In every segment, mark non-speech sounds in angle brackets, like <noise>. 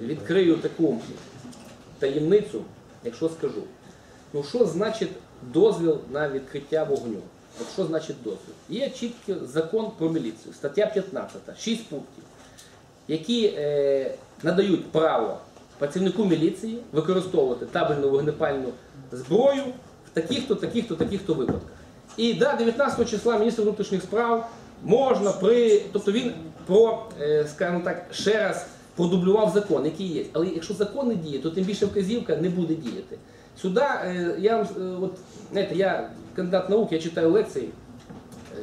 відкрию таку таємницю, якщо скажу. Ну що значить дозвіл на відкриття вогню? От що значить дозвіл? Є чіткий закон про міліцію, стаття 15, 6 пунктів, які е, надають право працівнику міліції використовувати табельну вогнепальну зброю в таких-то, таких-то, таких-то випадках. І да, 19 числа міністр внутрішніх справ можна при. Тобто він про, е, скажімо так, ще раз продублював закон, який є. Але якщо закон не діє, то тим більше вказівка не буде діяти. Сюди, е, я е, от, знаєте, я кандидат наук, я читаю лекції.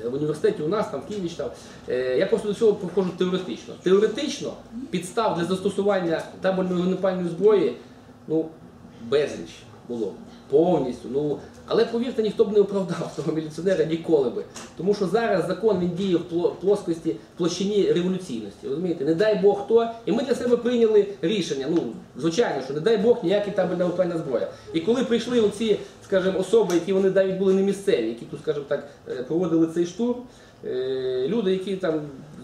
Е, В університеті у нас там в Києві читав. Я просто до цього проходжу теоретично. Теоретично підстав для застосування табельної вогнепальної зброї ну, безліч було. Повністю. Ну, але повірте, ніхто б не оправдав <laughs> того міліціонера ніколи би. Тому що зараз закон він діє в плоскості, площині революційності. Розумієте, не дай Бог хто. І ми для себе прийняли рішення. Ну, звичайно, що не дай Бог ніякі табельна вогнепальна зброя. І коли прийшли оці, скажімо, особи, які вони навіть були не місцеві, які тут, скажімо так, е, проводили цей штурм, е, люди, які там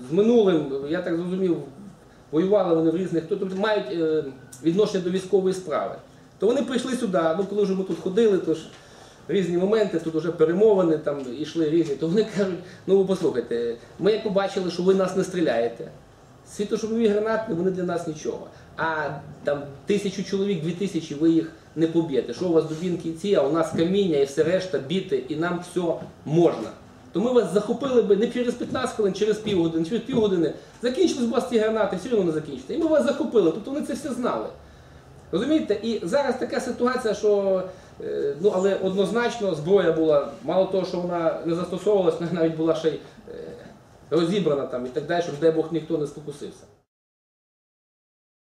з минулим, я так зрозумів, воювали вони в різних, тобто мають е, відношення до військової справи. То вони прийшли сюди, ну коли вже ми тут ходили, то ж різні моменти, тут вже перемовини, там йшли різні, то вони кажуть, ну ви послухайте, ми як побачили, що ви нас не стріляєте. Світошумові гранати, вони для нас нічого. А там тисячу чоловік, дві тисячі, ви їх не поб'єте. Що у вас дубінки ці, а у нас каміння і все решта, біти, і нам все можна. То ми вас захопили би не через 15 хвилин, через півгодини, через півгодини. Закінчились у вас ці гранати, все одно не закінчиться. І ми вас захопили. Тобто вони це все знали. Розумієте? І зараз така ситуація, що е, ну але однозначно зброя була, мало того, що вона не застосовувалась, навіть була ще й е, розібрана там і так далі, щоб дай Бог ніхто не спокусився.